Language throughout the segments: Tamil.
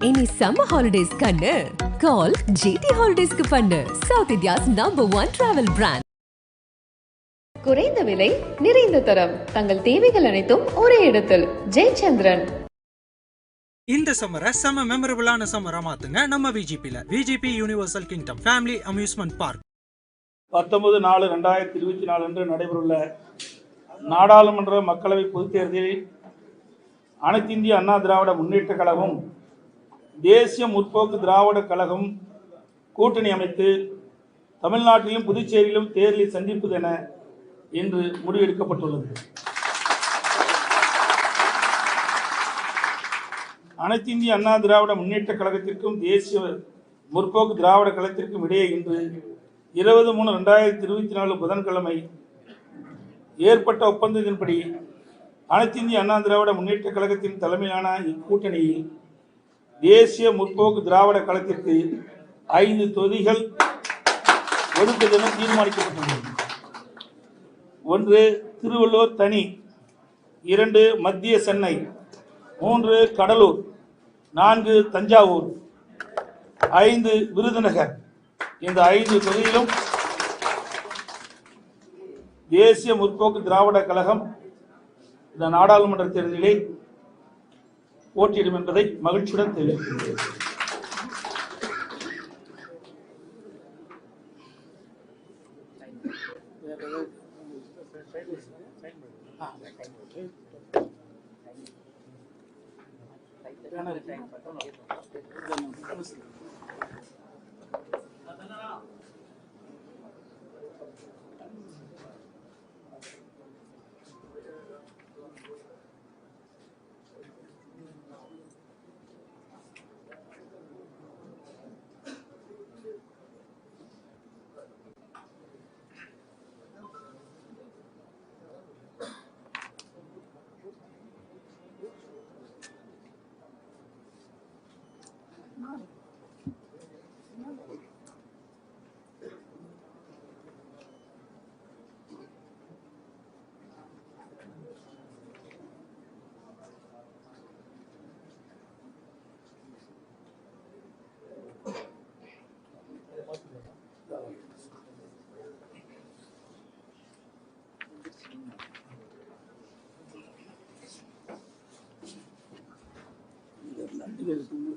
இனி சம்மர் ஹாலிடேஸ் கண்ணு. கால் ஜிடி ஹாலிடேஸ்க்கு பண்ணு. South India's number one travel brand குறைந்த விலை நிறைந்த தரம். தங்கள் தேவைகள் அனைத்தும் ஒரே இடத்தில். ஜெயச்சந்திரன். இந்த சம்மரை செம மெமரபிளான சம்மரா மாத்துங்க நம்ம விஜிபில VGP Universal Kingdom family amusement park பத்தொன்பது நாலு ரெண்டாயிரத்தி இருபத்தி நாலு அன்று நடைபெறவுள்ள நாடாளுமன்ற மக்களவை பொதுத் தேர்தலில் அனைத்து இந்திய அண்ணா திராவிட முன்னேற்ற கழகம் தேசிய முற்போக்கு திராவிட கழகம் கூட்டணி அமைத்து தமிழ்நாட்டிலும் புதுச்சேரியிலும் தேர்தலை சந்திப்பது என இன்று முடிவெடுக்கப்பட்டுள்ளது. அனைத்து இந்திய அண்ணா திராவிட முன்னேற்ற கழகத்திற்கும் தேசிய முற்போக்கு திராவிட கழகத்திற்கும் இடையே இன்று இருபது மூணு ரெண்டாயிரத்தி இருபத்தி நாலு புதன்கிழமை ஏற்பட்ட ஒப்பந்தத்தின்படி அனைத்து இந்திய அண்ணா திராவிட முன்னேற்ற கழகத்தின் தலைமையிலான இக்கூட்டணியில் தேசிய முற்போக்கு திராவிட கழகத்திற்கு ஐந்து தொகுதிகள் ஒதுக்குதென தீர்மானிக்கப்பட்டுள்ளது. ஒன்று திருவள்ளூர் தனி இரண்டு மத்திய சென்னை மூன்று கடலூர் நான்கு தஞ்சாவூர் ஐந்து விருதுநகர். இந்த ஐந்து தொகுதியிலும் தேசிய முற்போக்கு திராவிட கழகம் இந்த நாடாளுமன்ற தேர்தலிலே போட்டியிடும் என்பதை மகிழ்ச்சியுடன் தெரிவிக்கிறேன் Thank. yazılımı.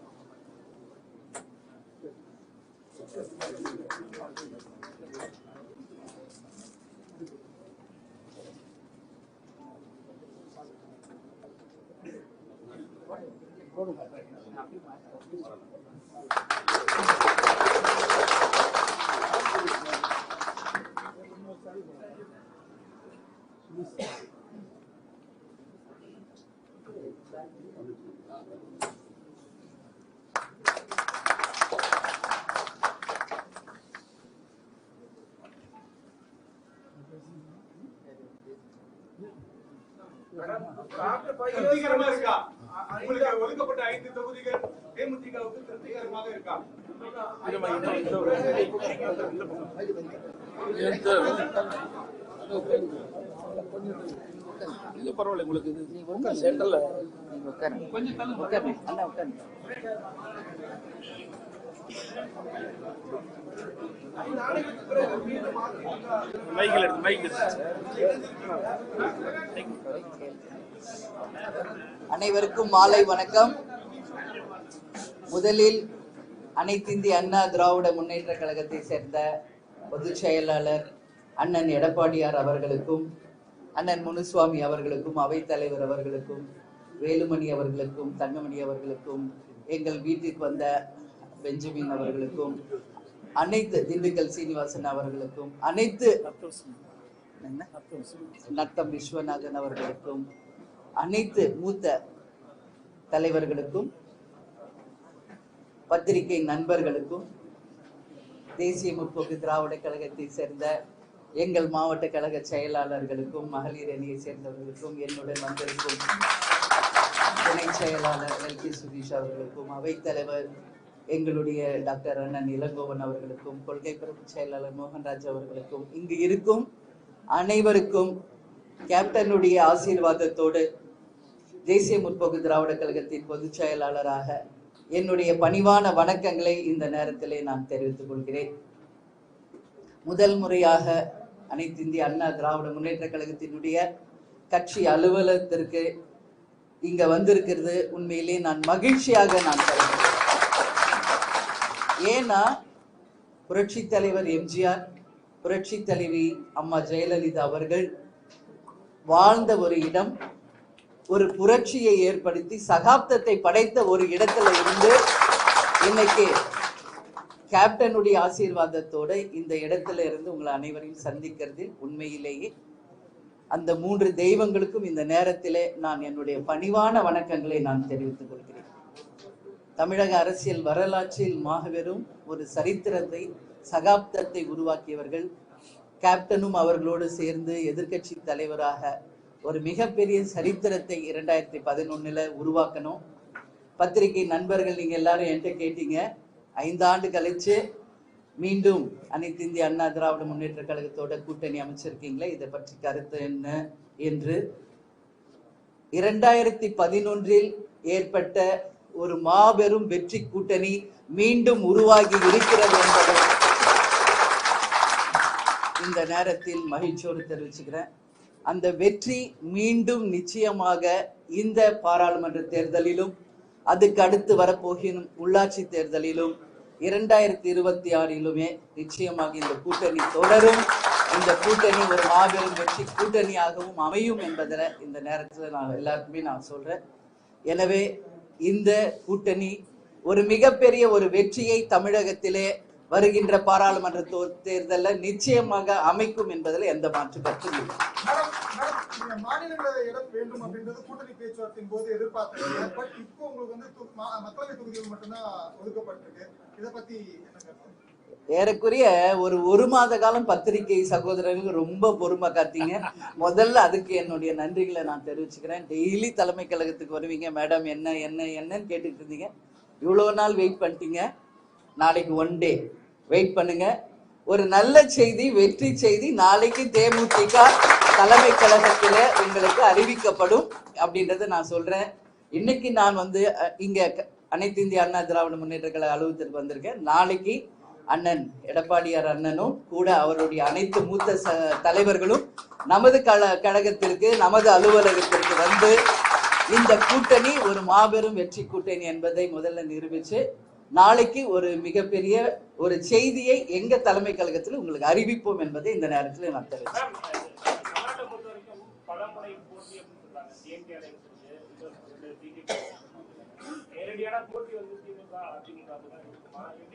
திருப்திகரமா இருக்கா? உங்களுக்கு ஒதுக்கப்பட்ட ஐந்து தொகுதிகள் தேமுதிகவுக்கு திருப்திகரமாக இருக்கா? இது பரவாயில்ல உங்களுக்கு இது சென்டர்ல. மைக்கில் எடுத்து அனைவருக்கும் மாலை வணக்கம். முதலில் அனைத்திந்திய அண்ணா திராவிட முன்னேற்ற கழகத்தை சேர்ந்த பொதுச் செயலாளர் அண்ணன் எடப்பாடியார் அவர்களுக்கும் அண்ணன் முனுசுவாமி அவர்களுக்கும் அவைத்தலைவர் அவர்களுக்கும் வேலுமணி அவர்களுக்கும் தங்கமணி அவர்களுக்கும் எங்கள் வீட்டுக்கு வந்த பெஞ்சமின் அவர்களுக்கும் அனைத்து திண்டுக்கல் சீனிவாசன் அவர்களுக்கும் அனைத்து நத்தம் விஸ்வநாதன் அவர்களுக்கும் அனைத்து மூத்த தலைவர்களுக்கும் பத்திரிகை நண்பர்களுக்கும் தேசிய முற்போக்கு திராவிட கழகத்தை சேர்ந்த எங்கள் மாவட்ட கழக செயலாளர்களுக்கும் மகளிர் அணியை சேர்ந்தவர்களுக்கும் என்னுடன் வந்திருக்கும் துணை செயலாளர் எல் கே சுதீஷ் அவர்களுக்கும் அவைத்தலைவர் எங்களுடைய டாக்டர் அண்ணன் இளங்கோவன் அவர்களுக்கும் கொள்கை பரப்பு செயலாளர் மோகன்ராஜ் அவர்களுக்கும் இங்கு இருக்கும் அனைவருக்கும் கேப்டனுடைய ஆசீர்வாதத்தோடு தேசிய முற்போக்கு திராவிட கழகத்தின் பொதுச் செயலாளராக என்னுடைய பணிவான வணக்கங்களை இந்த நேரத்திலே நான் தெரிவித்துக் கொள்கிறேன். முதல் முறையாக அனைத்து இந்திய அண்ணா திராவிட முன்னேற்ற கழகத்தினுடைய கட்சி அலுவலகத்திற்கு இங்க வந்திருக்கிறது. உண்மையிலே நான் மகிழ்ச்சியாக நான் கருதுகிறேன். ஏன்னா புரட்சி தலைவர் எம்ஜிஆர் புரட்சி தலைவி அம்மா ஜெயலலிதா அவர்கள் வாழ்ந்த ஒரு இடம் ஒரு புரட்சியை ஏற்படுத்தி சகாப்தத்தை படைத்த ஒரு இடத்துல இருந்து இன்னைக்கு கேப்டனுடைய ஆசீர்வாதத்தோட இந்த இடத்துல இருந்து உங்களை அனைவரையும் சந்திக்கிறது உண்மையிலேயே அந்த மூன்று தெய்வங்களுக்கும் இந்த நேரத்திலே நான் என்னுடைய பணிவான வணக்கங்களை நான் தெரிவித்துக் கொள்கிறேன். தமிழக அரசியல் வரலாற்றில் மாபெரும் ஒரு சரித்திரத்தை சகாப்தத்தை உருவாக்கியவர்கள். கேப்டனும் அவர்களோடு சேர்ந்து எதிர்க்கட்சி தலைவராக ஒரு மிகப்பெரிய சரித்திரத்தை இரண்டாயிரத்தி பதினொன்னுல உருவாக்கணும். பத்திரிகை நண்பர்கள் நீங்க எல்லாரும் என்கிட்ட கேட்டீங்க. ஐந்தாண்டு கழிச்சு மீண்டும் அனைத்து இந்திய அண்ணா திராவிட முன்னேற்ற கழகத்தோட கூட்டணி அமைச்சிருக்கீங்களே இதை பற்றி கருத்து என்ன என்று. இரண்டாயிரத்தி பதினொன்றில் ஏற்பட்ட ஒரு மாபெரும் வெற்றி கூட்டணி மீண்டும் உருவாகி இருக்கிறது என்பதை இந்த நேரத்தில் மகிழ்ச்சியோடு தெரிவிச்சுக்கிறேன். அந்த வெற்றி மீண்டும் நிச்சயமாக இந்த பாராளுமன்ற தேர்தலிலும் அதுக்கு அடுத்து வரப்போகிற உள்ளாட்சி தேர்தலிலும் இரண்டாயிரத்தி இருபத்தி ஆறிலுமே நிச்சயமாக இந்த கூட்டணி தொடரும். இந்த கூட்டணி ஒரு மாபெரும் வெற்றி கூட்டணியாகவும் அமையும் என்பதில் இந்த நேரத்தில் நான் எல்லாருக்குமே நான் சொல்றேன். எனவே இந்த கூட்டணி ஒரு மிகப்பெரிய ஒரு வெற்றியை தமிழகத்திலே வருகின்ற பாராளுமன்ற தேர்தலில் நிச்சயமாக அமைக்கும் என்பதில் எந்த மாற்று கருத்தும் இல்லை. மாநிலங்களவை ஏறக்குறைய ஒரு ஒரு மாத காலம் பத்திரிகை சகோதரர்கள் ரொம்ப பொறுமை காத்தீங்க முதல்ல அதுக்கு என்னுடைய நன்றிகளை நான் தெரிவிச்சுக்கிறேன். டெய்லி தலைமை கழகத்துக்கு வருவீங்க. மேடம் என்ன என்ன என்னன்னு கேட்டுட்டு இருந்தீங்க. இவ்வளோ நாள் வெயிட் பண்ணிட்டீங்க. நாளைக்கு ஒன் டே வெயிட் பண்ணுங்க. ஒரு நல்ல செய்தி வெற்றி செய்தி நாளைக்கு தேமுதிக தலைமை கழகத்தில் உங்களுக்கு அறிவிக்கப்படும் அப்படின்றத நான் சொல்றேன். இன்னைக்கு நான் வந்து இங்க க- அனைத்து இந்திய அண்ணா திராவிட முன்னேற்ற கழக அலுவலகத்திற்கு வந்திருக்கேன். நாளைக்கு அண்ணன் எடப்பாடியார் அண்ணனும் கூட அவருடைய அனைத்து மூத்த ச தலைவர்களும் நமது கழ கழகத்திற்கு நமது அலுவலகத்திற்கு வந்து இந்த கூட்டணி ஒரு மாபெரும் வெற்றி கூட்டணி என்பதை முதல்ல நிரூபிச்சு நாளைக்கு ஒரு மிகப்பெரிய ஒரு செய்தியை எங்க தலைமை கழகத்தில் உங்களுக்கு அறிவிப்போம் என்பதை இந்த நேரத்தில் நான் தெரிவிச்சேன் நேரடியான போட்டி வந்து திமுக அதிமுக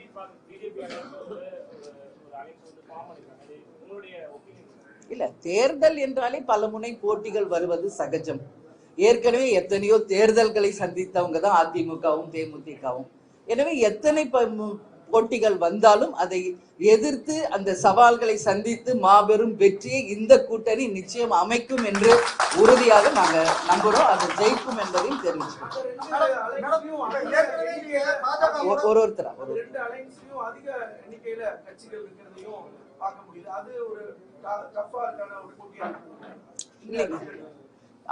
இல்ல தேர்தல் என்றாலே பல முனை போட்டிகள் வருவது சகஜம் ஏற்கனவே எத்தனையோ தேர்தல்களை சந்தித்தவங்க தான் அதிமுகவும் தேமுதிகவும் எனவே எத்தனை ப- போட்டிகள் வந்தாலும் அதை எதிர்த்து அந்த சவால்களை சந்தித்து மாபெரும் வெற்றியை இந்த கூட்டணி நிச்சயம் அமைக்கும் என்று உறுதியாக நாங்க நம்புறோம் அது ஜெயிக்கும் என்பதையும் தெரிவிச்சுக்கிறோம் ஒரு ஒருத்தரா? ஒரு அதிக எண்ணிக்கையில கட்சிகள் இருக்கிறதையும் பார்க்க முடியுது. அது ஒரு டஃபா இருக்கான ஒரு போட்டியா இல்லைங்க.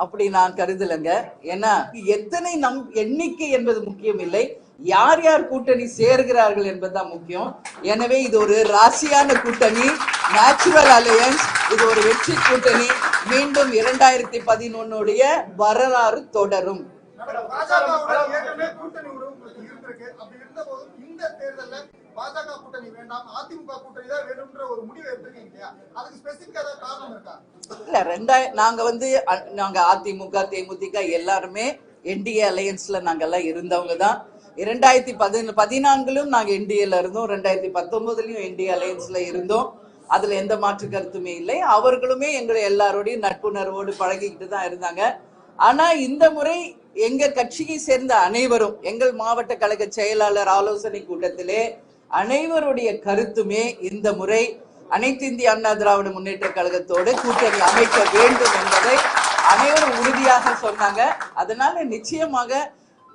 அப்படி நான் கருதலைங்க. ஏன்னா எத்தனை நம் எண்ணிக்கை என்பது முக்கியம் இல்லை. யார் யார் கூட்டணி சேர்கிறார்கள் என்பதுதான் முக்கியம். எனவே இது ஒரு ராசியான கூட்டணி நேச்சுரல் அலையன்ஸ் இது ஒரு வெற்றி கூட்டணி. மீண்டும் இரண்டாயிரத்தி பதினொன்னுடைய வரலாறு தொடரும். மேடம், இருந்திருக்கு. அப்படி இருந்த போதும் இந்த தேர்தலில் பாஜக கூட்டணி வேண்டாம் அதிமுக கூட்டணி தான் வேணும்ன்ற ஒரு முடிவு எடுத்திருக்கீங்க இல்லையா? அதுக்கு ஸ்பெசிபிக்கா ஏதாவது காரணம் இருக்கா? இல்ல ரெண்டாயிரம் நாங்க வந்து நாங்க அதிமுக தேமுதிக எல்லாருமே என்டிஏ அலையன்ஸ்ல நாங்கெல்லாம் இருந்தவங்க தான். இரண்டாயிரத்தி பதின பதினான்கிலும் நாங்கள் என்டிஏல இருந்தோம் ரெண்டாயிரத்தி பத்தொன்பதுலயும் என்டிஏ அலையன்ஸ்ல இருந்தோம். அதுல எந்த மாற்று கருத்துமே இல்லை. அவர்களுமே எங்களை எல்லாரோடையும் நட்புணர்வோடு பழகிக்கிட்டு தான் இருந்தாங்க. ஆனா இந்த முறை எங்க கட்சியை சேர்ந்த அனைவரும் எங்கள் மாவட்ட கழக செயலாளர் ஆலோசனை கூட்டத்திலே அனைவருடைய கருத்துமே இந்த முறை அனைத்து இந்திய அண்ணா திராவிட முன்னேற்ற கழகத்தோடு கூட்டணி அமைக்க வேண்டும் என்பதை அனைவரும் உறுதியாக சொன்னாங்க. அதனால நிச்சயமாக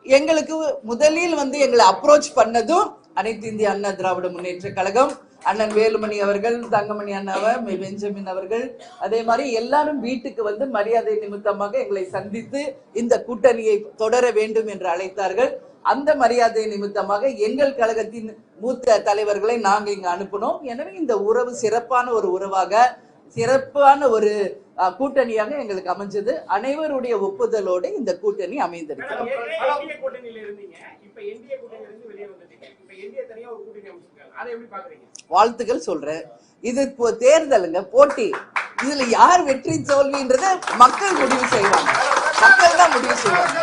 எங்களுக்கு முதலில் வந்து எங்களை அப்ரோச் பண்ணதும் அனைத்து இந்திய அண்ணா திராவிட முன்னேற்ற கழகம் அண்ணன் வேலுமணி அவர்கள் தங்கமணி அண்ணாவர் பெஞ்சமின் அவர்கள். அதே மாதிரி எல்லாரும் வீட்டுக்கு வந்து மரியாதை நிமித்தமாக எங்களை சந்தித்து இந்த கூட்டணியை தொடர வேண்டும் என்று அழைத்தார்கள். அந்த மரியாதை நிமித்தமாக எங்கள் கழகத்தின் மூத்த தலைவர்களை நாங்க இங்க அனுப்பினோம். எனவே இந்த உறவு சிறப்பான ஒரு உறவாக சிறப்பான ஒரு கூட்டணியாக எங்களுக்கு அமைஞ்சது. அனைவருடைய ஒப்புதலோடு இந்த கூட்டணி அமைந்திருக்கிறது. வாழ்த்துக்கள் சொல்றேன். இது இப்போ தேர்தலுங்க போட்டி. இதுல யார் வெற்றி தோல்வின்றத மக்கள் முடிவு செய்வாங்க. மக்கள் தான் முடிவு செய்வாங்க.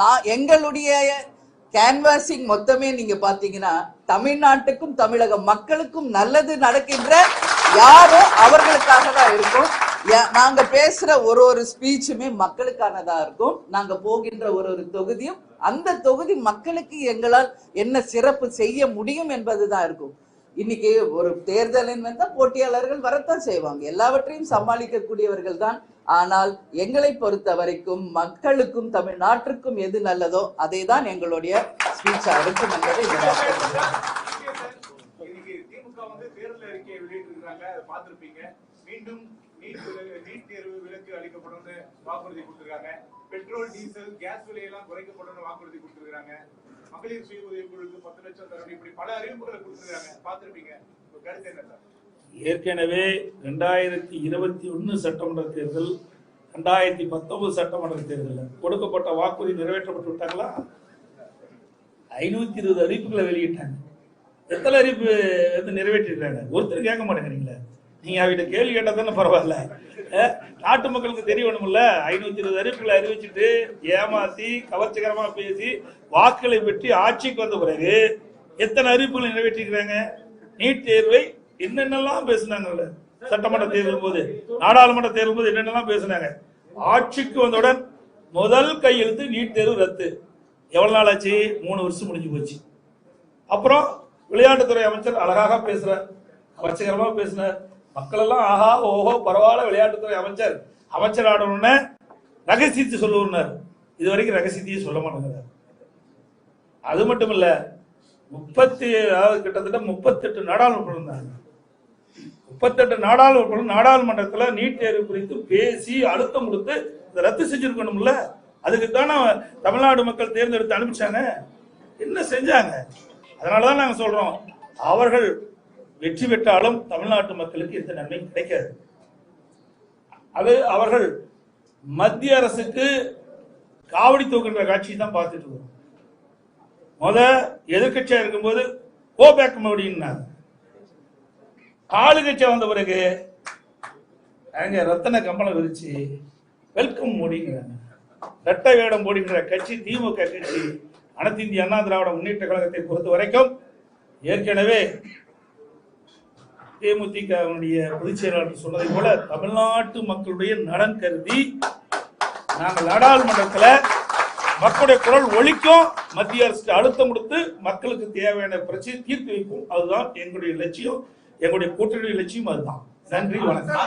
நான் எங்களுடைய கேன்வாசிங் மொத்தமே நீங்க பாத்தீங்கன்னா தமிழ்நாட்டுக்கும் தமிழக மக்களுக்கும் நல்லது நடக்கின்ற யாரோ அவர்களுக்காக தான் இருக்கும். நாங்க பேசுற ஒரு ஒரு ஸ்பீச்சுமே மக்களுக்கானதா இருக்கும். நாங்க போகின்ற ஒரு ஒரு தொகுதியும் அந்த தொகுதி மக்களுக்கு எங்களால் என்ன சிறப்பு செய்ய முடியும் என்பதுதான் இருக்கும். இன்னைக்கு ஒரு தேர்தலின் வந்தா போட்டியாளர்கள் வரத்தான் செய்வாங்க. எல்லாவற்றையும் சமாளிக்கக்கூடியவர்கள் தான். ஆனால் எங்களை பொறுத்த வரைக்கும் மக்களுக்கும் தமிழ்நாட்டிற்கும் எது நல்லதோ அதை தான் எங்களுடைய ஸ்பீச்சா இருக்கும் என்பதை மீண்டும் நீட் நீட் தேர்வு விலக்கு அளிக்கப்படும்னு வாக்குறுதி கொடுத்திருக்காங்க. பெட்ரோல் டீசல் கேஸ் விலையெல்லாம் குறைக்கப்படும்னு வாக்குறுதி கொடுத்திருக்காங்க. மகளிர் சுய உதவி குழுக்கு பத்து லட்சம் தரணும். இப்படி பல அறிவிப்புகளை கொடுத்திருக்காங்க. பார்த்திருப்பீங்க. கருத்து என்ன சார்? ஏற்கனவே ரெண்டாயிரத்தி இருபத்தி ஒன்று சட்டமன்ற தேர்தல் ரெண்டாயிரத்தி பத்தொன்பது சட்டமன்ற தேர்தலில் கொடுக்கப்பட்ட வாக்குறுதி நிறைவேற்றப்பட்டு விட்டாங்களா? ஐநூத்தி இருபது அறிவிப்புகளை வெளியிட்டாங்க. எத்தனை அறிவிப்பு வந்து நிறைவேற்றிருக்காங்க ஒருத்தர் கேட்க மாட்டேங்கிறீங்களே. நீங்க அவகிட்ட கேள்வி கேட்டா தானே பரவாயில்ல. நாட்டு மக்களுக்கு தெரியணும்ல. ஐநூத்தி இருபது அறிவிப்புகளை அறிவிச்சிட்டு ஏமாத்தி கவர்ச்சிகரமா பேசி வாக்குகளை பெற்றி ஆட்சிக்கு வந்த பிறகு எத்தனை அறிவிப்புகளை நிறைவேற்றிருக்கிறாங்க? நீட் தேர்வை என்னென்னலாம் பேசினாங்கல்ல? சட்டமன்ற தேர்தல் போது நாடாளுமன்ற தேர்தல் போது என்னென்னலாம் பேசினாங்க? ஆட்சிக்கு வந்தவுடன் முதல் கையெழுத்து நீட் தேர்வு ரத்து. எவ்வளவு நாள் ஆச்சு? மூணு வருஷம் முடிஞ்சு போச்சு. அப்புறம் விளையாட்டுத்துறை அமைச்சர் அழகாக பேசுறார். கவர்ச்சிகரமாக பேசினார். மக்கள் எல்லாம் ஆஹா ஓஹோ பரவாயில்ல விளையாட்டுத்துறை அமைச்சர். அமைச்சர் ஆடணும்னு ரகசியத்தை சொல்லுவார் இது வரைக்கும் ரகசியத்தையே சொல்ல மாட்டேங்கிறார். அது மட்டும் இல்ல முப்பத்தி அதாவது கிட்டத்தட்ட முப்பத்தெட்டு நாடாளுமன்றம் இருந்தாங்க. முப்பத்தெட்டு நாடாளுமன்றம் நாடாளுமன்றத்தில் நீட் தேர்வு குறித்து பேசி அழுத்தம் கொடுத்து இதை ரத்து செஞ்சிருக்கணும்ல? அதுக்கு தானே தமிழ்நாடு மக்கள் தேர்ந்தெடுத்து அனுப்பிச்சாங்க என்ன செஞ்சாங்க? அதனாலதான் நாங்கள் சொல்கிறோம் அவர்கள் வெற்றி பெற்றாலும் தமிழ்நாட்டு மக்களுக்கு எந்த நன்மையும் கிடைக்காது. அது அவர்கள் மத்திய அரசுக்கு காவடி தூக்குன்ற காட்சி தான் பார்த்துட்டு இருக்கோம் முத எதிர்கட்சியா இருக்கும்போது கோ பேக் மோடின்னாங்க ஆளுங்கட்சியா வந்த பிறகு அங்க ரத்தன கம்பளம் விரிச்சு வெல்கம் மோடிங்கிறாங்க. ரெட்டை வேடம் மோடிங்கிற கட்சி திமுக கட்சி அனைத்து இந்திய அண்ணா திராவிட முன்னேற்ற கழகத்தை பொறுத்த வரைக்கும் ஏற்கனவே தேமுதிகவுடைய பொதுச் செயலாளர் சொன்னதை போல தமிழ்நாட்டு மக்களுடைய நலன் கருதி நாங்கள் நாடாளுமன்றத்தில் மக்களுடைய குரல் ஒழிக்கும் மத்திய அரசு அழுத்தம் கொடுத்து மக்களுக்கு தேவையான பிரச்சனை தீர்த்து வைப்போம் அதுதான் எங்களுடைய லட்சியம். எங்களுடைய கூட்டணி லட்சியம் அதுதான். நன்றி வணக்கம்.